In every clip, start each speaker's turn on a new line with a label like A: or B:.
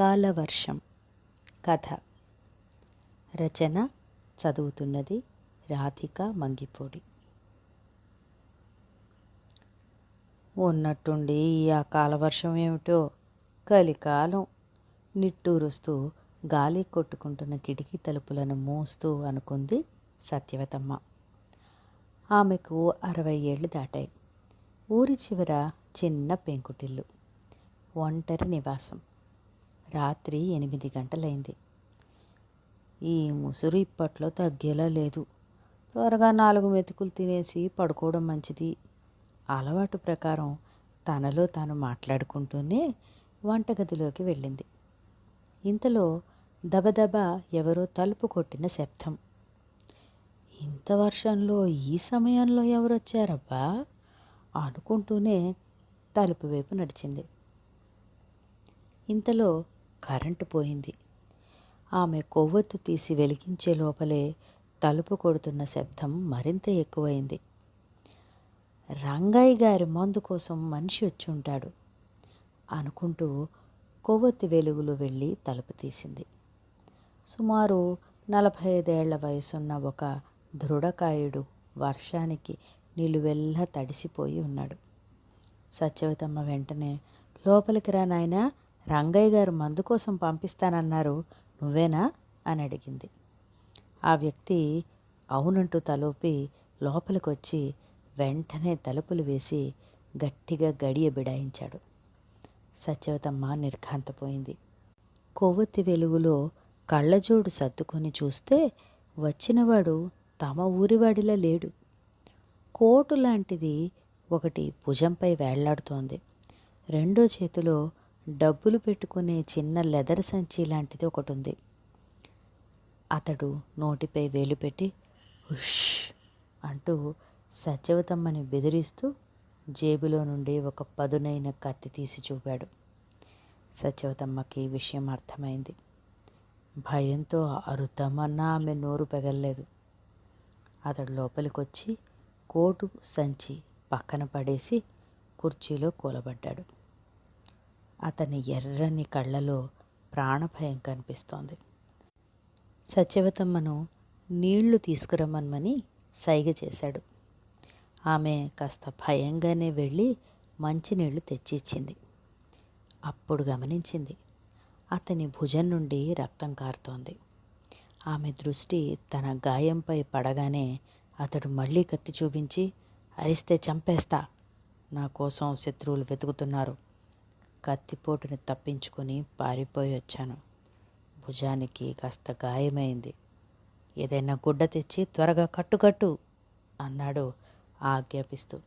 A: అకాల వర్షం కథ. రచన చదువుతున్నది రాధిక మంగిపూడి. ఉన్నట్టుండి ఈ అకాల వర్షం ఏమిటో కలికాలం. నిట్టూరుస్తూ గాలి కొట్టుకుంటున్న కిటికీ తలుపులను మూస్తూ అనుకుంది సత్యవతమ్మ. ఆమెకు అరవై ఏళ్ళు దాటాయి. ఊరి చివర చిన్న పెంకుటిల్లు. ఒంటరి నివాసం. రాత్రి ఎనిమిది గంటలైంది. ఈ ముసురు ఇప్పట్లో తగ్గేలా లేదు. త్వరగా నాలుగు మెతుకులు తినేసి పడుకోవడం మంచిది. అలవాటు ప్రకారం తనలో తాను మాట్లాడుకుంటూనే వంటగదిలోకి వెళ్ళింది. ఇంతలో దబదబ ఎవరో తలుపు కొట్టిన శబ్దం. ఇంత వర్షంలో ఈ సమయంలో ఎవరొచ్చారబ్బా? అనుకుంటూనే తలుపు వైపు నడిచింది. ఇంతలో కరెంటు పోయింది. ఆమె కొవ్వొత్తు తీసి వెలిగించే లోపలే తలుపు కొడుతున్న శబ్దం మరింత ఎక్కువైంది. రంగయ్య గారి మందు కోసం మనిషి వచ్చి ఉంటాడు అనుకుంటూ కొవ్వొత్తి వెలుగులు వెళ్ళి తలుపు తీసింది. సుమారు నలభై ఐదేళ్ళ వయసున్న ఒక దృఢకాయుడు వర్షానికి నిలువెల్లా తడిసిపోయి ఉన్నాడు. సత్యవతమ్మ వెంటనే లోపలికి రా నాయనా రంగయ్య గారు మందు కోసం పంపిస్తానన్నారు. నువ్వేనా? అని అడిగింది. ఆ వ్యక్తి అవునంటూ తలోపి లోపలికొచ్చి వెంటనే తలుపులు వేసి గట్టిగా గడియ బిడాయించాడు. సత్యవతమ్మ నిర్ఘాంతపోయింది. కొవ్వొత్తి వెలుగులో కళ్ళజోడు సర్దుకొని చూస్తే వచ్చినవాడు తమ ఊరివాడిలా లేడు. కోటు లాంటిది ఒకటి భుజంపై వేళ్ళాడుతోంది. రెండో చేతిలో డబ్బులు పెట్టుకునే చిన్న లెదర్ సంచి లాంటిది ఒకటి ఉంది అతడు నోటిపై వేలు పెట్టి హుష్ అంటూ సత్యవతమ్మని బెదిరిస్తూ జేబులో నుండి ఒక పదునైన కత్తి తీసి చూపాడు. సత్యవతమ్మకి విషయం అర్థమైంది. భయంతో అరుతమన్నా ఆమె నోరు పెగల్లేదు. అతడు లోపలికొచ్చి కోటు సంచి పక్కన పడేసి కుర్చీలో కూలబడ్డాడు. అతని ఎర్రని కళ్ళలో ప్రాణభయం కనిపిస్తోంది. సత్యవతమ్మను నీళ్ళు తీసుకురమ్మని సైగ చేశాడు. ఆమె కాస్త భయంగానే వెళ్ళి మంచినీళ్ళు తెచ్చిచ్చింది. అప్పుడు గమనించింది అతని భుజం నుండి రక్తం కారుతోంది. ఆమె దృష్టి తన గాయంపై పడగానే అతడు మళ్ళీ కత్తి చూపించి అరిస్తే చంపేస్తా. నా కోసం శత్రువులు వెతుకుతున్నారు. కత్తిపోటుని తప్పించుకొని పారిపోయి వచ్చాను. భుజానికి కాస్త గాయమైంది. ఏదైనా గుడ్డ తెచ్చి త్వరగా కట్టుకట్టు అన్నాడు ఆజ్ఞాపిస్తూ.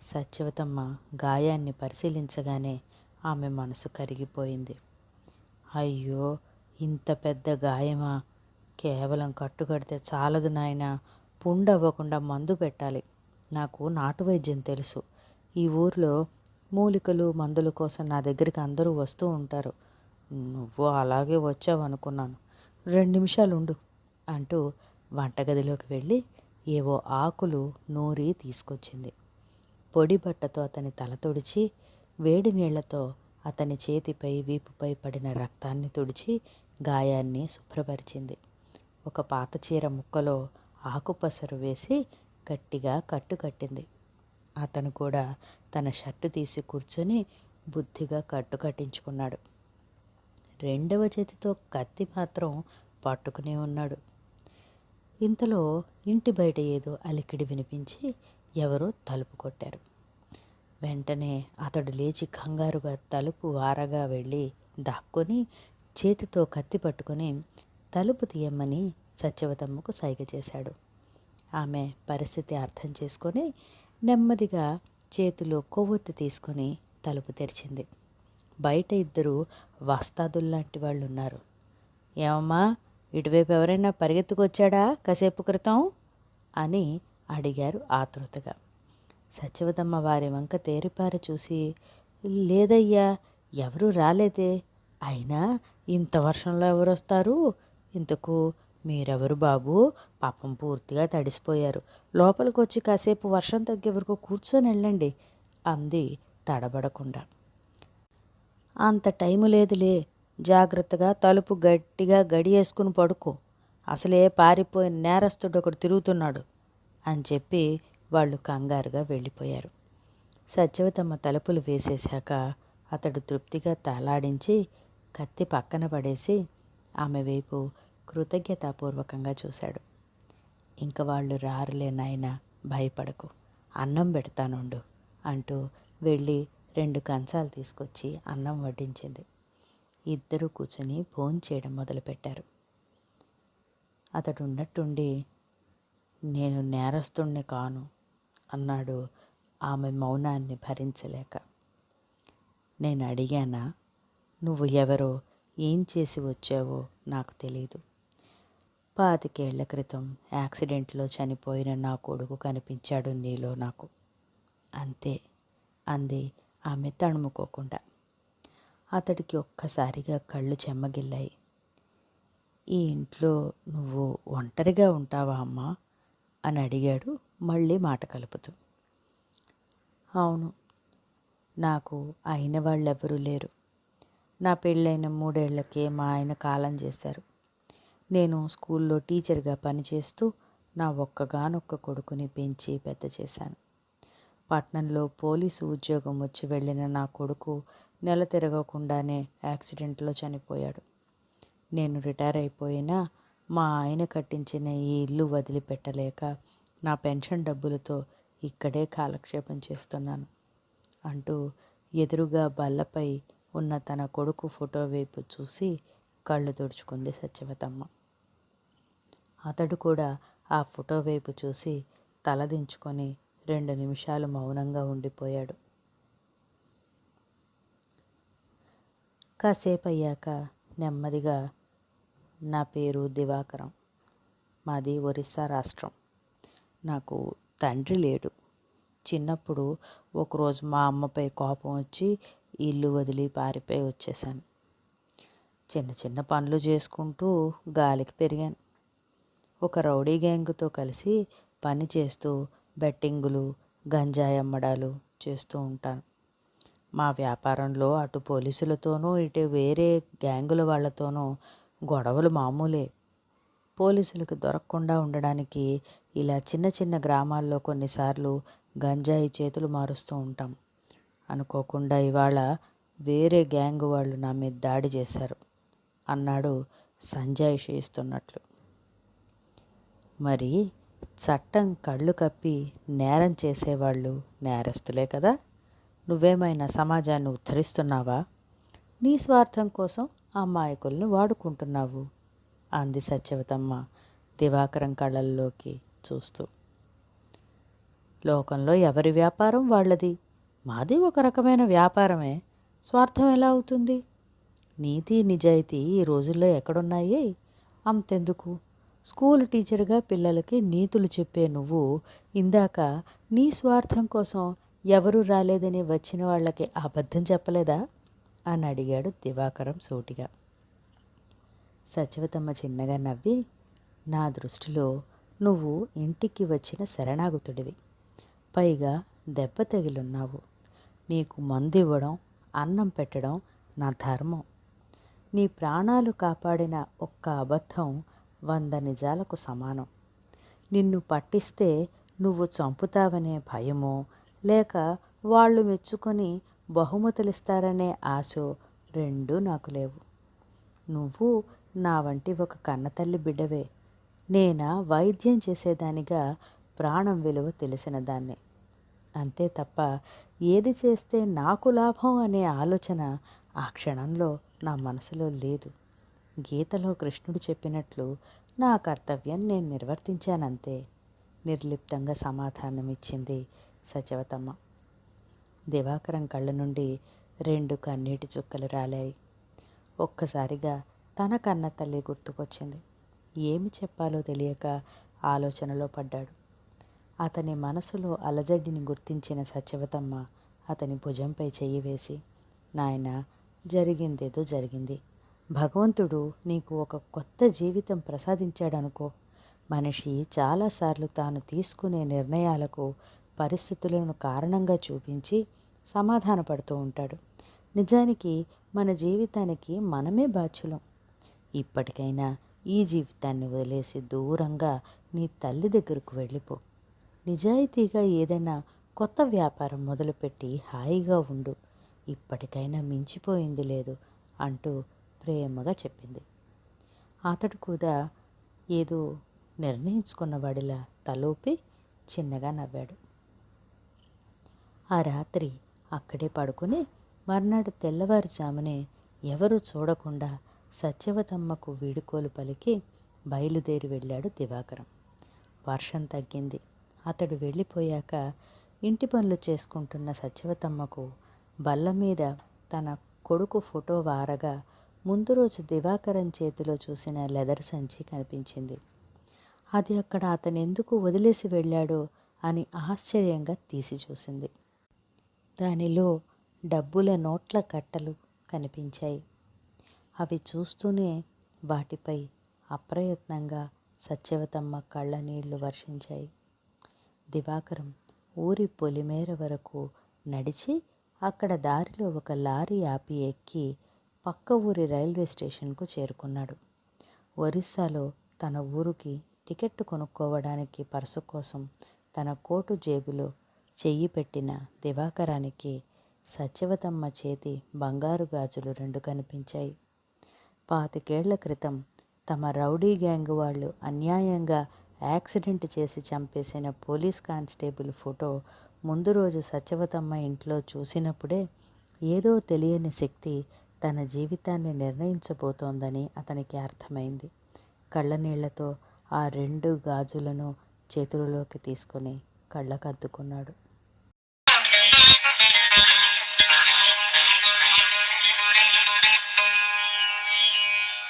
A: సత్యవతమ్మ గాయాన్ని పరిశీలించగానే ఆమె మనసు కరిగిపోయింది. అయ్యో ఇంత పెద్ద గాయమా? కేవలం కట్టుకడితే చాలదు నాయన పుండవ్వకుండా మందు పెట్టాలి. నాకు నాటు వైద్యం తెలుసు. ఈ ఊర్లో మూలికలు మందుల కోసం నా దగ్గరికి అందరూ వస్తూ ఉంటారు. నువ్వు అలాగే వచ్చావు అనుకున్నాను రెండు నిమిషాలు ఉండు అంటూ వంటగదిలోకి వెళ్ళి ఏవో ఆకులు నూరి తీసుకొచ్చింది. పొడి బట్టతో అతని తల తుడిచి వేడి నీళ్ళతో అతని చేతిపై వీపుపై పడిన రక్తాన్ని తుడిచి గాయాన్ని శుభ్రపరిచింది. ఒక పాత చీర ముక్కలో ఆకుపసరు వేసి గట్టిగా కట్టు కట్టింది అతను కూడా తన షర్టు తీసి కూర్చొని బుద్ధిగా కట్టు కట్టించుకున్నాడు. రెండవ చేతితో కత్తి మాత్రం పట్టుకునే ఉన్నాడు. ఇంతలో ఇంటి బయట ఏదో అలికిడి వినిపించి ఎవరో తలుపు కొట్టారు. వెంటనే అతడు లేచి కంగారుగా తలుపు వారగా వెళ్ళి దాక్కొని చేతితో కత్తి పట్టుకొని తలుపు తీయమ్మని సత్యవతమ్మకు సైగ చేశాడు. ఆమె పరిస్థితి అర్థం చేసుకొని నెమ్మదిగా చేతిలో కొవ్వొత్తి తీసుకొని తలుపు తెరిచింది. బయట ఇద్దరు వస్తాదుల్లాంటి వాళ్ళు ఉన్నారు ఏమమ్మా ఇటువైపు ఎవరైనా పరిగెత్తుకొచ్చాడా కాసేపు క్రితం? అని అడిగారు ఆతృతగా. సత్యవతమ్మ వారి వంక తేరిపారి చూసి లేదయ్యా ఎవరూ రాలేదే. అయినా ఇంత వర్షంలో ఎవరు వస్తారు ఇంతకు మీరెవరు బాబు? పాపం పూర్తిగా తడిసిపోయారు. లోపలికి వచ్చి కాసేపు వర్షం తగ్గే వరకు కూర్చొని వెళ్ళండి అంది తడబడకుండా. అంత టైము లేదులే జాగ్రత్తగా తలుపు గట్టిగా గడియేసుకుని పడుకో. అసలే పారిపోయిన నేరస్తుడు ఒకడు తిరుగుతున్నాడు అని చెప్పి వాళ్ళు కంగారుగా వెళ్ళిపోయారు. సత్యవతమ్మ తలుపులు వేసేశాక అతడు తృప్తిగా తలాడించి కత్తి పక్కన పడేసి ఆమె వైపు కృతజ్ఞతాపూర్వకంగా చూశాడు. ఇంక వాళ్ళు రారులే నాయనా భయపడకు. అన్నం పెడతానుండు అంటూ వెళ్ళి రెండు కంచాలు తీసుకొచ్చి అన్నం వడ్డించింది. ఇద్దరు కూర్చొని ఫోన్ చేయడం మొదలుపెట్టారు. అతడు ఉన్నట్టుండి నేను నేరస్తుణ్ణి కాను అన్నాడు ఆమె మౌనాన్ని భరించలేక. నేను అడిగానా? నువ్వు ఎవరో? ఏం చేసి వచ్చావో నాకు తెలీదు. పాతికేళ్ళ క్రితం యాక్సిడెంట్లో చనిపోయిన నా కొడుకు కనిపించాడు నీలో నాకు. అంతే అంది ఆమె తణుముకోకుండా. అతడికి ఒక్కసారిగా కళ్ళు చెమ్మగిల్లాయి. ఈ ఇంట్లో నువ్వు ఒంటరిగా ఉంటావా అమ్మా? అని అడిగాడు మళ్ళీ మాట కలుపుతూ. అవును నాకు అయిన వాళ్ళెవరూ లేరు. నా పెళ్ళైన మూడేళ్ళకే మా ఆయన కాలం చేశారు. నేను స్కూల్లో టీచర్గా పనిచేస్తూ నా ఒక్కగానొక్క కొడుకుని పెంచి పెద్ద చేశాను. పట్నంలో పోలీసు ఉద్యోగం వచ్చి వెళ్ళిన నా కొడుకు నెల తిరగకుండానే యాక్సిడెంట్లో చనిపోయాడు. నేను రిటైర్ అయిపోయినా మా ఆయన కట్టించిన ఈ ఇల్లు వదిలిపెట్టలేక నా పెన్షన్ డబ్బులతో ఇక్కడే కాలక్షేపం చేస్తున్నాను అంటూ ఎదురుగా బల్లపై ఉన్న తన కొడుకు ఫోటో వైపు చూసి కళ్ళు తుడుచుకుంది సత్యవతమ్మ. అతడు కూడా ఆ ఫోటో వైపు చూసి తలదించుకొని రెండు నిమిషాలు మౌనంగా ఉండిపోయాడు. కాసేపు అయ్యాక నెమ్మదిగా నా పేరు దివాకరం. మాది ఒరిస్సా రాష్ట్రం. నాకు తండ్రి లేడు. చిన్నప్పుడు ఒకరోజు మా అమ్మపై కోపం వచ్చి ఇల్లు వదిలి పారిపోయి వచ్చేసాను చిన్న చిన్న పనులు చేసుకుంటూ గాలికి పెరిగాను. ఒక రౌడీ గ్యాంగ్తో కలిసి పని చేస్తూ బెట్టింగులు గంజాయి అమ్మడాలు చేస్తూ ఉంటాను. మా వ్యాపారంలో అటు పోలీసులతోనూ ఇటు వేరే గ్యాంగుల వాళ్ళతోనూ గొడవలు మామూలే. పోలీసులకు దొరకకుండా ఉండడానికి ఇలా చిన్న చిన్న గ్రామాల్లో కొన్నిసార్లు గంజాయి చేతులు మారుస్తూ ఉంటాం. అనుకోకుండా ఇవాళ వేరే గ్యాంగ్ వాళ్ళు నా మీద దాడి చేశారు. అన్నాడు సంజయ్ ఇస్తున్నట్లు మరి చట్టం కళ్ళు కప్పి నేరం చేసేవాళ్ళు నేరస్తులే కదా. నువ్వేమైనా సమాజాన్ని ఉద్ధరిస్తున్నావా? నీ స్వార్థం కోసం అమాయకుల్ని వాడుకుంటున్నావు. అంది సత్యవతమ్మ దివాకరం కళ్ళల్లోకి చూస్తూ. లోకంలో ఎవరి వ్యాపారం వాళ్ళది? మాది ఒక రకమైన వ్యాపారమే. స్వార్థం ఎలా అవుతుంది? నీతి నిజాయితీ ఈ రోజుల్లో ఎక్కడున్నాయి? అంతెందుకు? స్కూల్ టీచర్గా పిల్లలకి నీతులు చెప్పే నువ్వు. ఇందాక నీ స్వార్థం కోసం ఎవరూ రాలేదని వచ్చిన వాళ్ళకి అబద్ధం చెప్పలేదా? అని అడిగాడు దివాకరం సూటిగా. సచివతమ్మ చిన్నగా నవ్వి నా దృష్టిలో నువ్వు ఇంటికి వచ్చిన శరణాగుతుడివి. పైగా దెబ్బ తగిలున్నావు. నీకు మందు ఇవ్వడం అన్నం పెట్టడం నా ధర్మం. నీ ప్రాణాలు కాపాడిన ఒక్క అబద్ధం వంద నిజాలకు సమానం. నిన్ను పట్టిస్తే నువ్వు చంపుతావనే భయమో లేక వాళ్ళు మెచ్చుకొని బహుమతులిస్తారనే ఆశో రెండూ నాకు లేవు. నువ్వు నా వంటి ఒక కన్నతల్లి బిడ్డవే. నేనా వైద్యం చేసేదానిగా ప్రాణం విలువ తెలిసిన దాన్ని అంతే తప్ప ఏది చేస్తే నాకు లాభం అనే ఆలోచన ఆ క్షణంలో నా మనసులో లేదు. గీతలో కృష్ణుడు చెప్పినట్లు నా కర్తవ్యం నేను నిర్వర్తించానంతే. నిర్లిప్తంగా సమాధానమిచ్చింది సచివతమ్మ. దివాకరం కళ్ళ నుండి రెండు కన్నీటి చుక్కలు రాలాయి. ఒక్కసారిగా తన కన్న తల్లి గుర్తుకొచ్చింది. ఏమి చెప్పాలో తెలియక ఆలోచనలో పడ్డాడు. అతని మనసులో అలజడిని గుర్తించిన సత్యవతమ్మ అతని భుజంపై చెయ్యి వేసి నాయన జరిగిందేదో జరిగింది. భగవంతుడు నీకు ఒక కొత్త జీవితం ప్రసాదించాడనుకో మనిషి చాలాసార్లు తాను తీసుకునే నిర్ణయాలకు పరిస్థితులను కారణంగా చూపించి సమాధానపడుతూ ఉంటాడు. నిజానికి మన జీవితానికి మనమే బాధ్యులం. ఇప్పటికైనా ఈ జీవితాన్ని వదిలేసి దూరంగా నీ తల్లి దగ్గరకు వెళ్ళిపో. నిజాయితీగా ఏదైనా కొత్త వ్యాపారం మొదలుపెట్టి హాయిగా ఉండు. ఇప్పటికైనా మించిపోయింది లేదు అంటూ ప్రేమగా చెప్పింది. అతడు కూడా ఏదో నిర్ణయించుకున్నవాడిలా తలోపి చిన్నగా నవ్వాడు. ఆ రాత్రి అక్కడే పడుకుని మర్నాడు తెల్లవారుజామునే ఎవరూ చూడకుండా సత్యవతమ్మకు వీడుకోలు పలికి బయలుదేరి వెళ్ళాడు దివాకరం. వర్షం తగ్గింది. అతడు వెళ్ళిపోయాక ఇంటి పనులు చేసుకుంటున్న సత్యవతమ్మకు బల్ల మీద తన కొడుకు ఫోటో వారగా ముందు రోజు దివాకరన్ చేతిలో చూసిన లెదర్ సంచి కనిపించింది. అది అక్కడ అతను ఎందుకు వదిలేసి వెళ్ళాడో అని ఆశ్చర్యంగా తీసి చూసింది. దానిలో డబ్బుల నోట్ల కట్టలు కనిపించాయి. అవి చూస్తూనే వాటిపై అప్రయత్నంగా సత్యవతమ్మ కళ్ళ నీళ్ళు వర్షించాయి. దివాకరం ఊరి పొలిమేర వరకు నడిచి అక్కడ దారిలో ఒక లారీ ఆపి ఎక్కి పక్క ఊరి రైల్వే స్టేషన్కు చేరుకున్నాడు. ఒరిస్సాలో తన ఊరికి టికెట్ కొనుక్కోవడానికి పర్సు కోసం తన కోటు జేబులో చెయ్యి పెట్టిన దివాకరానికి సత్యవతమ్మ చేతి బంగారు గాజులు రెండు కనిపించాయి. పాతికేళ్ళ క్రితం తమ రౌడీ గ్యాంగ్ వాళ్ళు అన్యాయంగా యాక్సిడెంట్ చేసి చంపేసిన పోలీస్ కానిస్టేబుల్ ఫోటో ముందు రోజు సత్యవతమ్మ ఇంట్లో చూసినప్పుడే ఏదో తెలియని శక్తి తన జీవితాన్ని నిర్ణయించబోతోందని అతనికి అర్థమైంది. కళ్ళనీళ్ళతో ఆ రెండు గాజులను చేతులలోకి తీసుకొని కళ్ళకద్దుకున్నాడు.